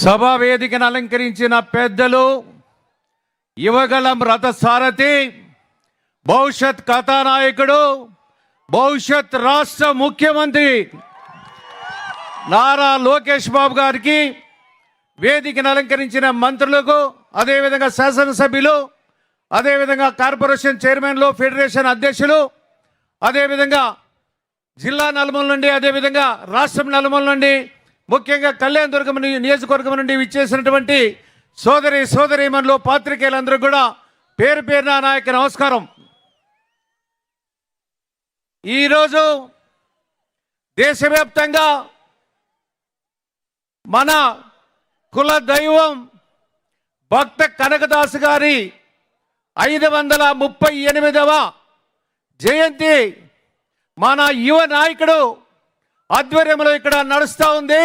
సభావేదికను అలంకరించిన పెద్దలు యువగలం రథసారథి భవిష్యత్ కథానాయకుడు భవిష్యత్ రాష్ట్ర ముఖ్యమంత్రి నారా లోకేష్ బాబు గారికి వేదికను అలంకరించిన మంత్రులకు అదేవిధంగా శాసనసభ్యులు అదేవిధంగా కార్పొరేషన్ చైర్మన్లు ఫెడరేషన్ అధ్యక్షులు అదేవిధంగా జిల్లా నలుమల నుండి అదేవిధంగా రాష్ట్రం నలుమల నుండి ముఖ్యంగా కళ్యాణ్ దుర్గం నియోజకవర్గం నుండి విచ్చేసినటువంటి సోదరి సోదరీమణులు పాత్రికేయులందరూ కూడా పేరు పేరున నాయక నమస్కారం. ఈరోజు దేశవ్యాప్తంగా మన కుల దైవం భక్త కనకదాసు గారి ఐదు వందల ముప్పై ఎనిమిదవ జయంతి మన యువ నాయకుడు ఆధ్వర్యంలో ఇక్కడ నడుస్తూ ఉంది.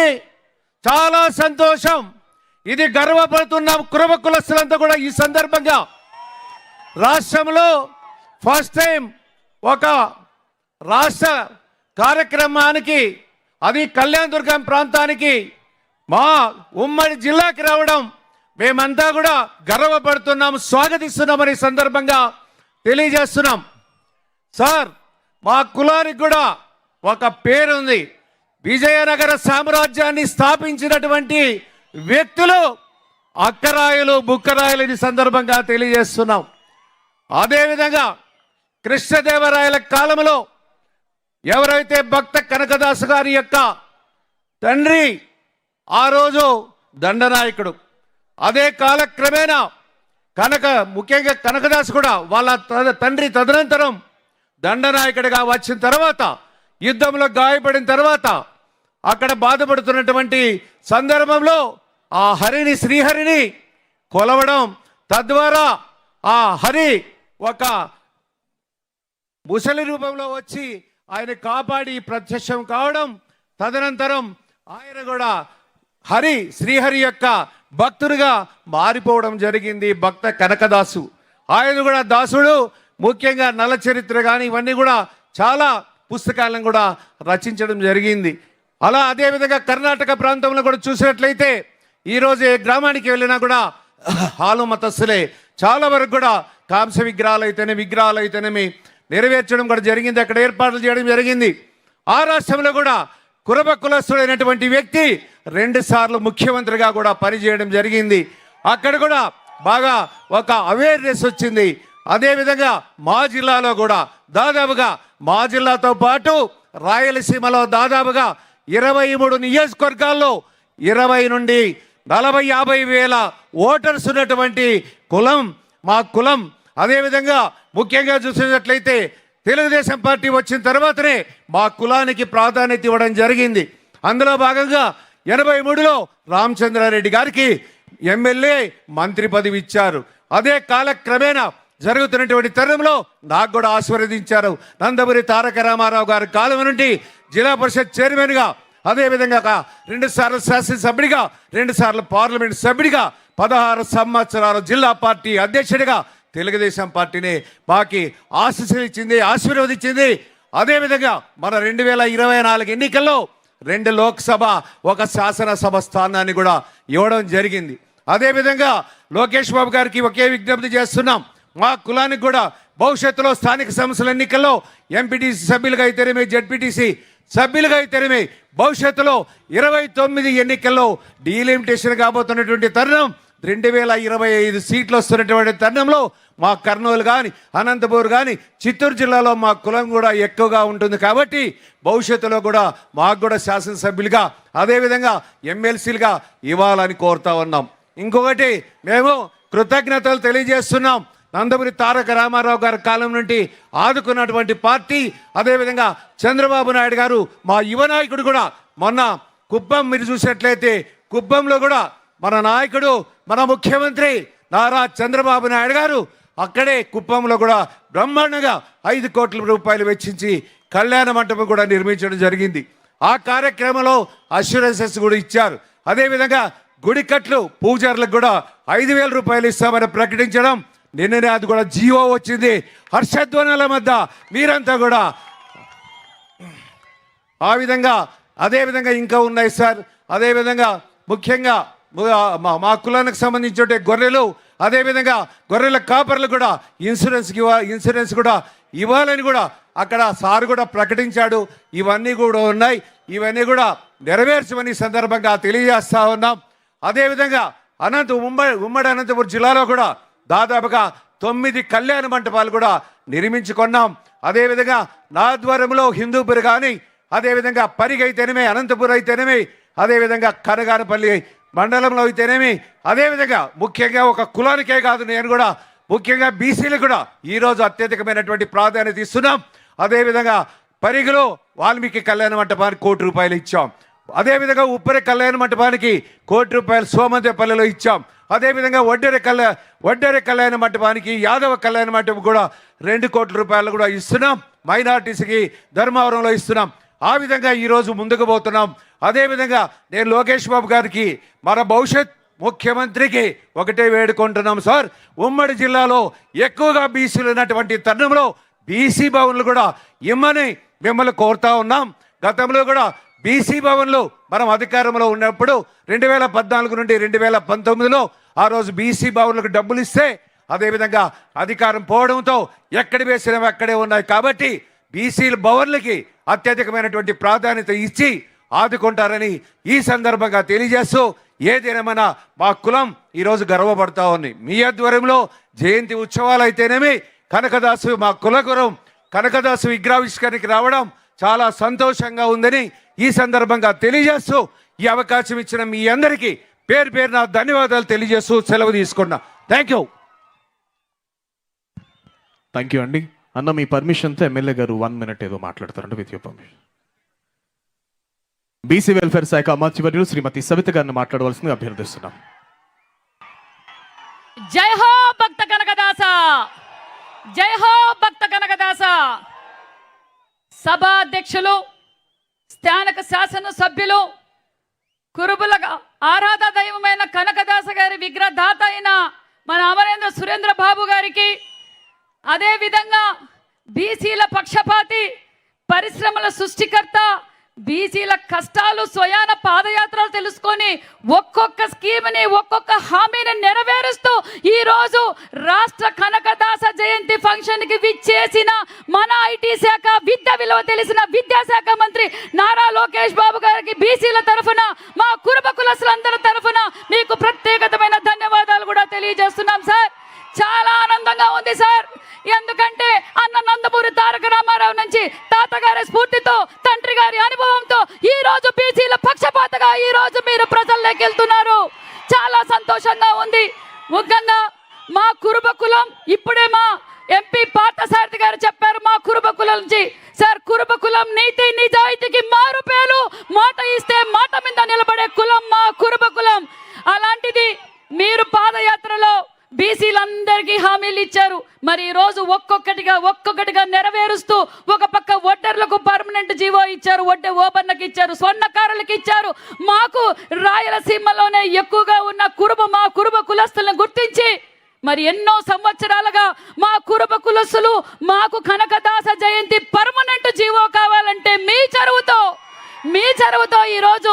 చాలా సంతోషం. ఇది గర్వపడుతున్న కురవ కులస్తులంతా కూడా ఈ సందర్భంగా రాష్ట్రంలో ఫస్ట్ టైం ఒక రాష్ట్ర కార్యక్రమానికి అది కళ్యాణ దుర్గం ప్రాంతానికి మా ఉమ్మడి జిల్లాకి రావడం మేమంతా కూడా గర్వపడుతున్నాం స్వాగతిస్తున్నామని సందర్భంగా తెలియజేస్తున్నాం. సార్ మా కులానికి కూడా ఒక పేరుంది. విజయనగర సామ్రాజ్యాన్ని స్థాపించినటువంటి వ్యక్తులు అక్కరాయలు బుక్కరాయలు ఈ సందర్భంగా తెలియజేస్తున్నాం. అదేవిధంగా కృష్ణదేవరాయల కాలంలో ఎవరైతే భక్త కనకదాసు గారి యొక్క తండ్రి ఆ రోజు దండనాయకుడు. అదే కాలక్రమేణా కనక ముఖ్యంగా కనకదాసు కూడా వాళ్ళ త- తండ్రి తదనంతరం దండనాయకుడిగా వచ్చిన తర్వాత యుద్ధంలో గాయపడిన తర్వాత అక్కడ బాధపడుతున్నటువంటి సందర్భంలో ఆ హరిని శ్రీహరిని కొలవడం తద్వారా ఆ హరి ఒక ముసలి రూపంలో వచ్చి ఆయన కాపాడి ప్రత్యక్షం కావడం తదనంతరం ఆయన కూడా హరి శ్రీహరి యొక్క భక్తుడిగా మారిపోవడం జరిగింది భక్త కనకదాసు. ఆయన కూడా దాసుడు ముఖ్యంగా నల చరిత్ర కానీ ఇవన్నీ కూడా చాలా పుస్తకాలను కూడా రచించడం జరిగింది. అలా అదేవిధంగా కర్ణాటక ప్రాంతంలో కూడా చూసినట్లయితే ఈరోజు ఏ గ్రామానికి వెళ్ళినా కూడా హాలు మతస్థులే. చాలా వరకు కూడా కాంస విగ్రహాలు అయితేనే విగ్రహాలు అయితేనేమి నెరవేర్చడం కూడా జరిగింది. అక్కడ ఏర్పాట్లు చేయడం జరిగింది. ఆ రాష్ట్రంలో కూడా కురబ కులస్తుడైనటువంటి వ్యక్తి రెండుసార్లు ముఖ్యమంత్రిగా కూడా పనిచేయడం జరిగింది. అక్కడ కూడా బాగా ఒక అవేర్నెస్ వచ్చింది. అదేవిధంగా మా జిల్లాలో కూడా దాదాపుగా మా జిల్లాతో పాటు రాయలసీమలో దాదాపుగా ఇరవై మూడు నియోజకవర్గాల్లో ఇరవై నుండి నలభై యాభై వేల ఓటర్స్ ఉన్నటువంటి కులం మా కులం అదేవిధంగా ముఖ్యంగా చూసినట్లయితే తెలుగుదేశం పార్టీ వచ్చిన తర్వాతనే మా కులానికి ప్రాధాన్యత ఇవ్వడం జరిగింది. అందులో భాగంగా ఎనభై మూడులో రామచంద్రారెడ్డి గారికి ఎమ్మెల్యే మంత్రి పదవి ఇచ్చారు. అదే కాలక్రమేణా జరుగుతున్నటువంటి తరుణంలో నాకు కూడా ఆశీర్వదించారు. నందమూరి తారక రామారావు గారి కాలం నుండి జిల్లా పరిషత్ చైర్మన్గా అదేవిధంగా రెండు సార్లు శాసనసభ్యుడిగా రెండు సార్లు పార్లమెంట్ సభ్యుడిగా పదహారు సంవత్సరాలు జిల్లా పార్టీ అధ్యక్షుడిగా తెలుగుదేశం పార్టీని బాకి ఆశీస్సులిచ్చింది ఆశీర్వదించింది అదేవిధంగా మన రెండు వేల ఇరవై నాలుగు ఎన్నికల్లో రెండు లోక్సభ ఒక శాసనసభ స్థానాన్ని కూడా ఇవ్వడం జరిగింది. అదేవిధంగా లోకేష్ బాబు గారికి ఒకే విజ్ఞప్తి చేస్తున్నాం. మా కులానికి కూడా భవిష్యత్తులో స్థానిక సంస్థల ఎన్నికల్లో ఎంపీటీసీ సభ్యులుగా అయితేనేమి జడ్పీటీసీ సభ్యులుగా తెరిమి. భవిష్యత్తులో ఇరవై తొమ్మిది ఎన్నికల్లో డీలిమిటేషన్ కాబోతున్నటువంటి తరుణం రెండు వేల ఇరవై ఐదు సీట్లు వస్తున్నటువంటి తరుణంలో మా కర్నూలు కానీ అనంతపూర్ కానీ చిత్తూరు జిల్లాలో మా కులం కూడా ఎక్కువగా ఉంటుంది కాబట్టి భవిష్యత్తులో కూడా మాకు కూడా శాసనసభ్యులుగా అదేవిధంగా ఎమ్మెల్సీలుగా ఇవ్వాలని కోరుతా ఉన్నాం. ఇంకొకటి మేము కృతజ్ఞతలు తెలియజేస్తున్నాం. నందమూరి తారక రామారావు గారి కాలం నుండి ఆదుకున్నటువంటి పార్టీ అదేవిధంగా చంద్రబాబు నాయుడు గారు మా యువ నాయకుడు కూడా. మొన్న కుప్పం మీరు చూసినట్లయితే కుప్పంలో కూడా మన నాయకుడు మన ముఖ్యమంత్రి నారా చంద్రబాబు నాయుడు గారు అక్కడే కుప్పంలో కూడా బ్రహ్మాండంగా ఐదు కోట్ల రూపాయలు వెచ్చించి కళ్యాణ మంటపం కూడా నిర్మించడం జరిగింది. ఆ కార్యక్రమంలో అష్యూరెన్సెస్ కూడా ఇచ్చారు. అదేవిధంగా గుడికట్లు పూజారులకు కూడా ఐదు వేల రూపాయలు ఇస్తామని ప్రకటించడం నిన్ననే అది కూడా జీవో వచ్చింది. హర్షధ్వనుల మధ్య మీరంతా కూడా. ఆ విధంగా అదే విధంగా ఇంకా ఉన్నాయి సార్. అదే విధంగా ముఖ్యంగా మా మా కులానికి సంబంధించిన గొర్రెలు అదేవిధంగా గొర్రెల కాపర్లు కూడా ఇన్సూరెన్స్కి ఇవ్వ ఇన్సూరెన్స్ కూడా ఇవ్వాలని కూడా అక్కడ సార్ కూడా ప్రకటించాడు. ఇవన్నీ కూడా ఉన్నాయి. ఇవన్నీ కూడా నెరవేర్చమని సందర్భంగా తెలియజేస్తా ఉన్నాం. అదేవిధంగా అనంత ఉమ్మడి ఉమ్మడి అనంతపురం జిల్లాలో కూడా దాదాపుగా తొమ్మిది కళ్యాణ మంటపాలు కూడా నిర్మించుకున్నాం. అదేవిధంగా నాద్వరంలో హిందూపురి కానీ అదేవిధంగా పరిగి అయితేనేమి అనంతపురం అయితేనేమి అదేవిధంగా కనగానపల్లి మండలంలో అయితేనేమి అదేవిధంగా ముఖ్యంగా ఒక కులానికే కాదు నేను కూడా ముఖ్యంగా బీసీలు కూడా ఈరోజు అత్యధికమైనటువంటి ప్రాధాన్యత ఇస్తున్నాం. అదేవిధంగా పరిగిలో వాల్మీకి కళ్యాణ మంటపానికి కోటి రూపాయలు ఇచ్చాం. అదేవిధంగా ఉప్పరి కళ్యాణ మంటపానికి కోటి రూపాయలు సోమంతపల్లిలో ఇచ్చాం. అదేవిధంగా వడ్డెర కళ్యాణ వడ్డెర కళ్యాణ మంటపానికి యాదవ కళ్యాణ మంటపం కూడా రెండు కోట్ల రూపాయలు కూడా ఇస్తున్నాం. మైనార్టీస్కి ధర్మవరంలో ఇస్తున్నాం. ఆ విధంగా ఈరోజు ముందుకు పోతున్నాం. అదేవిధంగా నేను లోకేష్ బాబు గారికి మన భవిష్యత్ ముఖ్యమంత్రికి ఒకటే వేడుకుంటున్నాం సార్. ఉమ్మడి జిల్లాలో ఎక్కువగా బీసీలు ఉన్నటువంటి తరుణంలో బీసీ భవన్లు కూడా ఇమ్మని మిమ్మల్ని కోరుతా ఉన్నాం. గతంలో కూడా బీసీ భవన్లు మనం అధికారంలో ఉన్నప్పుడు రెండు వేల పద్నాలుగు నుండి రెండు వేల పంతొమ్మిదిలో ఆ రోజు బీసీ భవన్లకు డబ్బులు ఇస్తే అదేవిధంగా అధికారం పోవడంతో ఎక్కడ వేసినవి అక్కడే ఉన్నాయి కాబట్టి బీసీల భవన్లకి అత్యధికమైనటువంటి ప్రాధాన్యత ఇచ్చి ఆదుకుంటారని ఈ సందర్భంగా తెలియజేస్తూ ఏదేమైనా మా కులం ఈరోజు గర్వపడతా ఉంది. మీ ఆధ్వర్యంలో జయంతి ఉత్సవాలు అయితేనేమి కనకదాసు మా కులగురం కనకదాసు విగ్రహావిష్కరణకి రావడం చాలా సంతోషంగా ఉందని ఈ సందర్భంగా తెలియజేస్తూ ఈ అవకాశం ఇచ్చిన మీ అందరికీ పేరు పేరున ధన్యవాదాలు తెలియజేస్తూ సెలవు తీసుకున్నా. థ్యాంక్ యూ థ్యాంక్ యూ అండి అన్న మీ పర్మిషన్తో ఎమ్మెల్యే గారు వన్ మినిట్ ఏదో మాట్లాడతారండి with you permission BC welfare శాఖ అమాత్యవర్యులు శ్రీమతి సవిత గారిని మాట్లాడవలసింది అభ్యర్థిస్తున్నాం. జై హో భక్త కనకదాస జై హో భక్త కనకదాస సభాధ్యక్షులు స్థానిక శాసన సభ్యులు కురుబుల ఆరాధ దైవమైన కనకదాస గారి విగ్రహదాత అయిన మన అమరేంద్ర సురేంద్ర బాబు గారికి అదేవిధంగా బీసీల పక్షపాతి పరిశ్రమల సృష్టికర్త బీసీల కష్టాలు స్వయాన పాదయాత్రలు తెలుసుకొని ఒక్కొక్క స్కీమ్ని ఒక్కొక్క హామీని నెరవేరుస్తూ ఈరోజు రాష్ట్ర కనకదాస జయంతి ఫంక్షన్కి విచ్చేసిన మన ఐటీ శాఖ విద్య విలువ తెలిసిన విద్యాశాఖ మంత్రి నారా లోకేష్ బాబు గారికి బీసీల తరఫున మా కురుబ కులసులందరి తరఫున మీకు ప్రత్యేకతమైన ధన్యవాదాలు కూడా తెలియజేస్తున్నాం సార్. చాలా ఆనందంగా ఉంది సార్. ఎందుకంటే అన్న నందమూరి తారక రామారావు నుంచి తాతగారి స్ఫూర్తితో తండ్రి గారి అనుభవంతో ఈ రోజు బీసీల పక్షపాతగా ఈ రోజు మీరు ప్రజల్లోకి వెళ్తున్నారు. చాలా సంతోషంగా ఉంది. ముఖ్యంగా మా కురుబ కులం ఇప్పుడే మా ఎంపీ పార్థసారథి గారు చెప్పారు మా కురుబ కులం నుంచి. సార్ కురుబ కులం నీతి నిజాయితీకి మారు పేరు. మాట ఇస్తే మాట మీద నిలబడే కులం మా కురుబ కులం. అలాంటిది మీరు పాదయాత్రలో బీసీలందరికీ హామీలు ఇచ్చారు. మరి ఈరోజు రోజు ఒక్కొక్కటిగా ఒక్కొక్కటిగా నెరవేరుస్తూ ఒక పక్క ఒడ్డర్లకు పర్మనెంట్ జీవో ఇచ్చారు ఒడ్డె ఓబర్లకు ఇచ్చారు స్వర్ణకారులకు ఇచ్చారు. మాకు రాయలసీమలోనే ఎక్కువగా ఉన్న కురుబ మా కురుబ కులస్తులను గుర్తించి మరి ఎన్నో సంవత్సరాలుగా మా కురుబ కులసులు మాకు కనకదాస జయంతి పర్మనెంట్ జీవో కావాలంటే మీ చరువుతో మీ చరువుతో ఈరోజు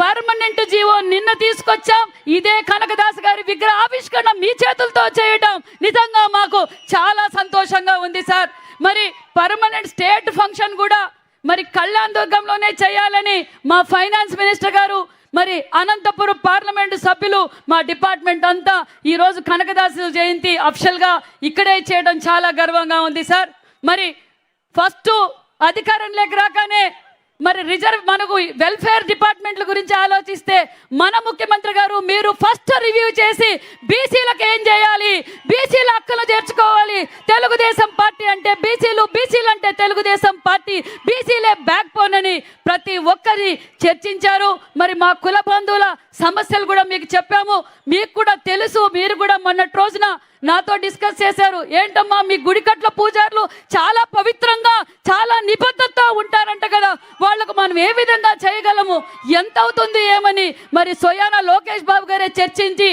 పర్మనెంట్ జీవో నిన్న తీసుకొచ్చాం. ఇదే కనకదాస్ గారి విగ్రహ ఆవిష్కరణ మీ చేతులతో చేయడం నిజంగా మాకు చాలా సంతోషంగా ఉంది సార్. మరి పర్మనెంట్ స్టేట్ ఫంక్షన్ కూడా మరి కళ్యాణ్ దుర్గంలోనే చేయాలని మా ఫైనాన్స్ మినిస్టర్ గారు మరి అనంతపురం పార్లమెంటు సభ్యులు మా డిపార్ట్మెంట్ అంతా ఈరోజు కనకదాసు జయంతి అఫిషియల్గా ఇక్కడే చేయడం చాలా గర్వంగా ఉంది సార్. మరి ఫస్ట్ అధికారంలోకి రాగానే మరి రిజర్వ్ మనకు వెల్ఫేర్ డిపార్ట్మెంట్ల గురించి ఆలోచిస్తే మన ముఖ్యమంత్రి గారు మీరు ఫస్ట్ రివ్యూ చేసి బీసీలకు ఏం చేయాలి? బీసీల హక్కులు చేర్చుకోవాలి. తెలుగుదేశం పార్టీ అంటే బీసీలు బీసీలు అంటే తెలుగుదేశం పార్టీ. బీసీలే బ్యాక్ బోన్ అని ప్రతి ఒక్కరి చర్చించారు. మరి మా కుల బంధువుల సమస్యలు కూడా మీకు చెప్పాము. మీకు కూడా తెలుసు మీరు కూడా మొన్నటి రోజున నాతో డిస్కస్ చేశారు. ఏంటమ్మా మీ గుడికట్ల పూజారులు చాలా పవిత్రంగా చాలా నిబద్ధత ఉంటారంట కదా. వాళ్ళకు మనం ఏ విధంగా చేయగలము? ఎంత అవుతుంది ఏమని? మరి సొయానా లోకేష్ బాబు గారే చర్చించి